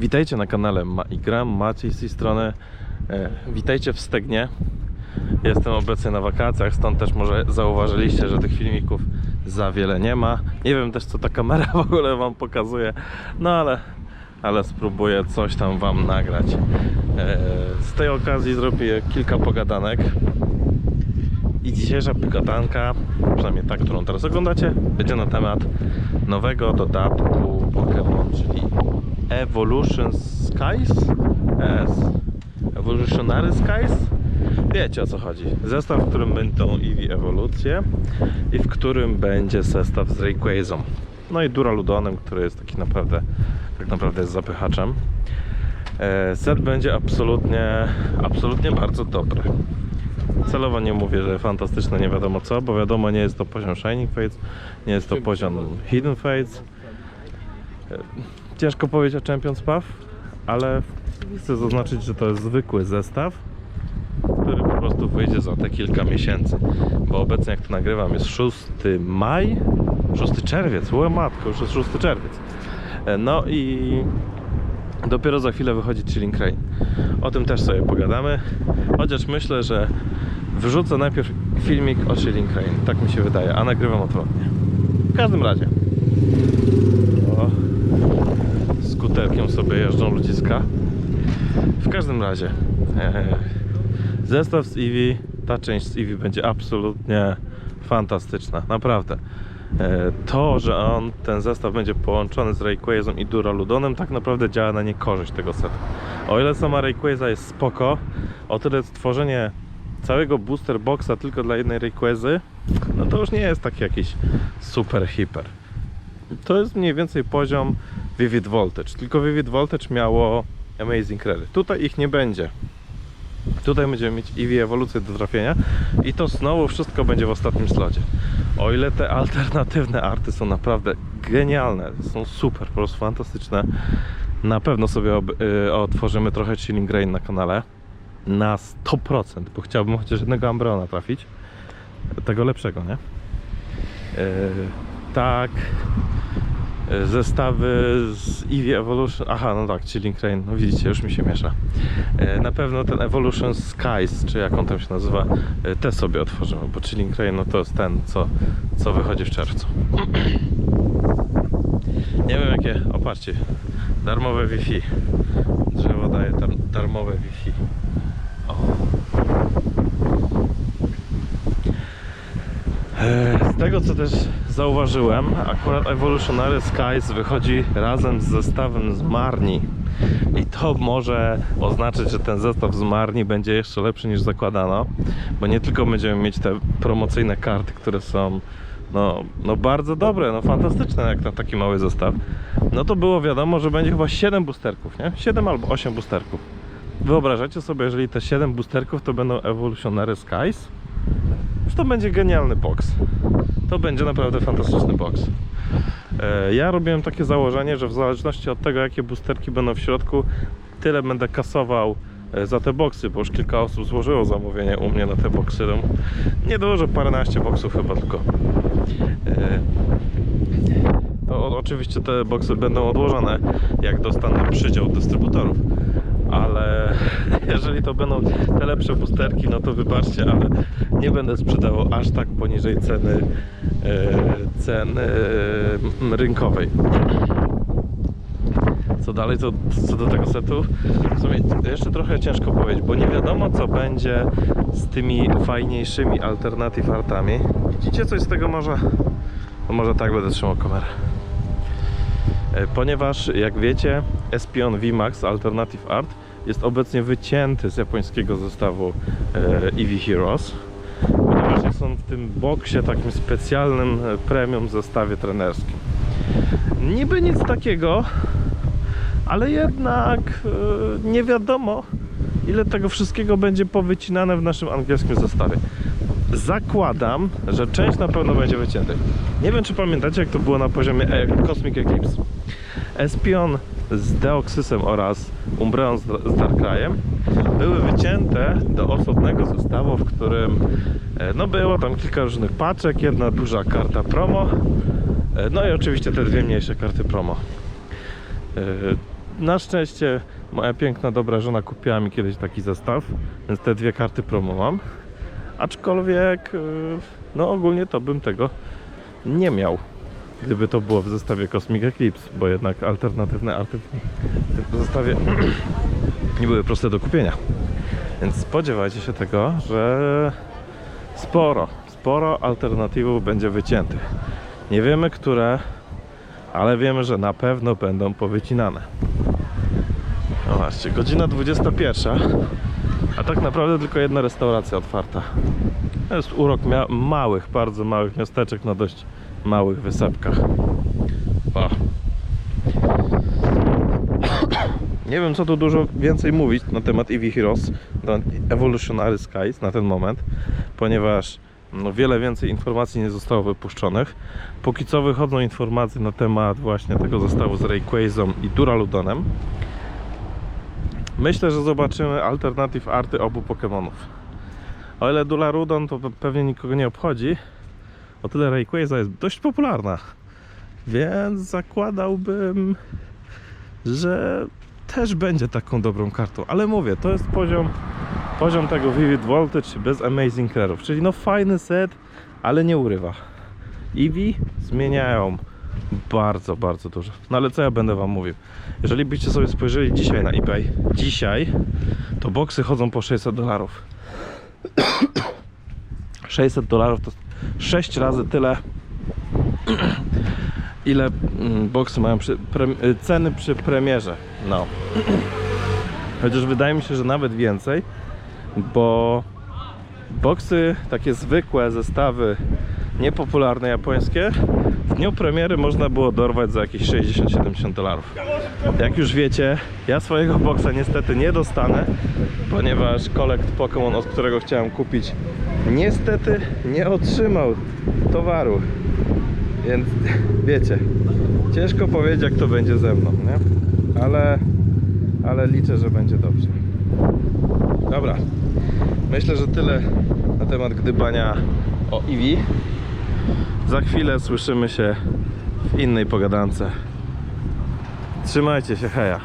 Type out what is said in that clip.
Witajcie na kanale Ma i Gram, Maciej z tej strony. E, witajcie w Stegnie. Jestem obecnie na wakacjach, stąd też może zauważyliście, że tych filmików za wiele nie ma. Nie wiem też co ta kamera w ogóle wam pokazuje, no ale, ale spróbuję coś tam wam nagrać. E, z tej okazji zrobię kilka pogadanek. I dzisiejsza pogadanka, przynajmniej ta, którą teraz oglądacie, będzie na temat nowego dodatku Pokémon, czyli Evolution Skies? S. Evolutionary Skies? Wiecie o co chodzi. Zestaw, w którym będą Eevee ewolucje i w którym będzie zestaw z Rayquazą. No i Duraludonem, który jest taki naprawdę, tak naprawdę jest zapychaczem. E, Set będzie absolutnie, absolutnie bardzo dobry. Celowo nie mówię, że fantastyczne nie wiadomo co, bo wiadomo nie jest to poziom Shining Fates, nie jest to poziom Hidden Fates. Ciężko powiedzieć o Champions Path, ale chcę zaznaczyć, że to jest zwykły zestaw, który po prostu wyjdzie za te kilka miesięcy. Bo obecnie jak to nagrywam jest 6 maj, 6 czerwiec, o matko, już jest 6 czerwiec. E, No i dopiero za chwilę wychodzi Chilling Crane. O tym też sobie pogadamy, chociaż myślę, że wrzucę najpierw filmik o Chilling Crane, tak mi się wydaje, a nagrywam odwrotnie. W każdym razie. O, skuterkiem sobie jeżdżą ludziska. W każdym razie zestaw z Eevee, ta część z Eevee będzie absolutnie fantastyczna, naprawdę. E, To, że on, ten zestaw będzie połączony z Rayquazem i Duraludonem tak naprawdę działa na niekorzyść tego setu. O ile sama Rayquaza jest spoko, o tyle stworzenie całego booster boxa tylko dla jednej Rayquazy, no to już nie jest taki jakiś super hiper. To jest mniej więcej poziom Vivid Voltage. Tylko Vivid Voltage miało Amazing Rary. Tutaj ich nie będzie. Tutaj będziemy mieć Eevee ewolucję do trafienia i to znowu wszystko będzie w ostatnim slocie. O ile te alternatywne arty są naprawdę genialne, są super, po prostu fantastyczne. Na pewno sobie ob- y, otworzymy trochę Chilling Rain na kanale. Na 100%, bo chciałbym chociaż jednego Ambreona trafić. Tego lepszego, nie? Yy, tak. Zestawy z Eevee Evolution. Aha, no tak, Chilling Rain. No widzicie, już mi się miesza. Yy, Na pewno ten Evolution Skies, czy jak on tam się nazywa, yy, te sobie otworzymy, bo Chilling Rain no to jest ten, co, co wychodzi w czerwcu. Nie wiem jakie. Opatrzcie. Darmowe Wi-Fi. Drzewo daje tam darmowe Wi-Fi. O. E, Z co też zauważyłem, akurat Evolutionary Skies wychodzi razem z zestawem z Marni. I to może oznaczać, że ten zestaw z Marni będzie jeszcze lepszy niż zakładano, bo nie tylko będziemy mieć te promocyjne karty, które są no, no bardzo dobre, no fantastyczne jak na taki mały zestaw. No to było wiadomo, że będzie chyba 7 boosterków, nie? 7 albo 8 boosterków. Wyobrażacie sobie, jeżeli te 7 boosterków to będą Evolutionary Skies? To będzie genialny box. To będzie naprawdę fantastyczny box. E, Ja robiłem takie założenie, że w zależności od tego, jakie boosterki będą w środku, tyle będę kasował e, za te boxy, bo już kilka osób złożyło zamówienie u mnie na te boxy. No, Nie dużo, paręnaście boxów chyba tylko. E, To oczywiście te boxy będą odłożone, jak dostanę przydział dystrybutorów. Ale jeżeli to będą te lepsze boosterki, no to wybaczcie, ale nie będę sprzedawał aż tak poniżej ceny e, ceny e, rynkowej. Co dalej, to co do tego setu, w sumie jeszcze trochę ciężko powiedzieć, bo nie wiadomo co będzie z tymi fajniejszymi alternatyw artami. Widzicie coś z tego może? To może tak będę trzymał kamerę. E, Ponieważ, jak wiecie, Espion VMAX Alternative Art jest obecnie wycięty z japońskiego zestawu e, Eevee Heroes, ponieważ jest on w tym boksie takim specjalnym e, premium zestawie trenerskim. Niby nic takiego, ale jednak e, nie wiadomo, ile tego wszystkiego będzie powycinane w naszym angielskim zestawie. Zakładam, że część na pewno będzie wyciętych. Nie wiem, czy pamiętacie, jak to było na poziomie Cosmic Eclipse. Espion z Deoxysem oraz Umbreon z, z Darkrayem były wycięte do osobnego zestawu, w którym e, no było tam kilka różnych paczek, jedna duża karta promo, e, no i oczywiście te dwie mniejsze karty promo. E, na szczęście moja piękna, dobra żona kupiła mi kiedyś taki zestaw, więc te dwie karty promo mam. Aczkolwiek, no ogólnie to bym tego nie miał, gdyby to było w zestawie Cosmic Eclipse, bo jednak alternatywne arty w zestawie nie były proste do kupienia. Więc spodziewajcie się tego, że sporo, sporo alternatywów będzie wyciętych. Nie wiemy, które, ale wiemy, że na pewno będą powycinane. No właśnie, godzina 21, a tak naprawdę tylko jedna restauracja otwarta. To jest urok małych, bardzo małych miasteczek na dość małych wysepkach. O. Nie wiem, co tu dużo więcej mówić na temat EV Heroes, na Evolutionary Skies na ten moment, ponieważ no, wiele więcej informacji nie zostało wypuszczonych. Póki co wychodzą informacje na temat właśnie tego zestawu z Rayquazą i Duraludonem. Myślę, że zobaczymy alternatyw arty obu Pokémonów. O ile Dularudon to pe- pewnie nikogo nie obchodzi, o tyle Rayquaza jest dość popularna. Więc zakładałbym, że też będzie taką dobrą kartą. Ale mówię, to jest poziom, poziom tego Vivid Voltage bez Amazing Rare'ów. Czyli no fajny set, ale nie urywa. Eevee zmieniają bardzo, bardzo dużo. No ale co ja będę wam mówił? Jeżeli byście sobie spojrzeli dzisiaj na eBay, dzisiaj, to boksy chodzą po 600 dolarów. 600 dolarów to 6 razy tyle, ile mm, boksy mają przy, pre, y, ceny przy premierze. No. Chociaż wydaje mi się, że nawet więcej, bo boksy, takie zwykłe zestawy, niepopularne japońskie, w dniu premiery można było dorwać za jakieś 60-70 dolarów. Jak już wiecie, ja swojego boksa niestety nie dostanę, ponieważ kolekt Pokémon, od którego chciałem kupić, niestety nie otrzymał towaru. Więc wiecie, ciężko powiedzieć jak to będzie ze mną, nie? Ale, ale liczę, że będzie dobrze. Dobra, myślę, że tyle na temat gdybania o Eevee. Za chwilę słyszymy się w innej pogadance. Trzymajcie się, heja.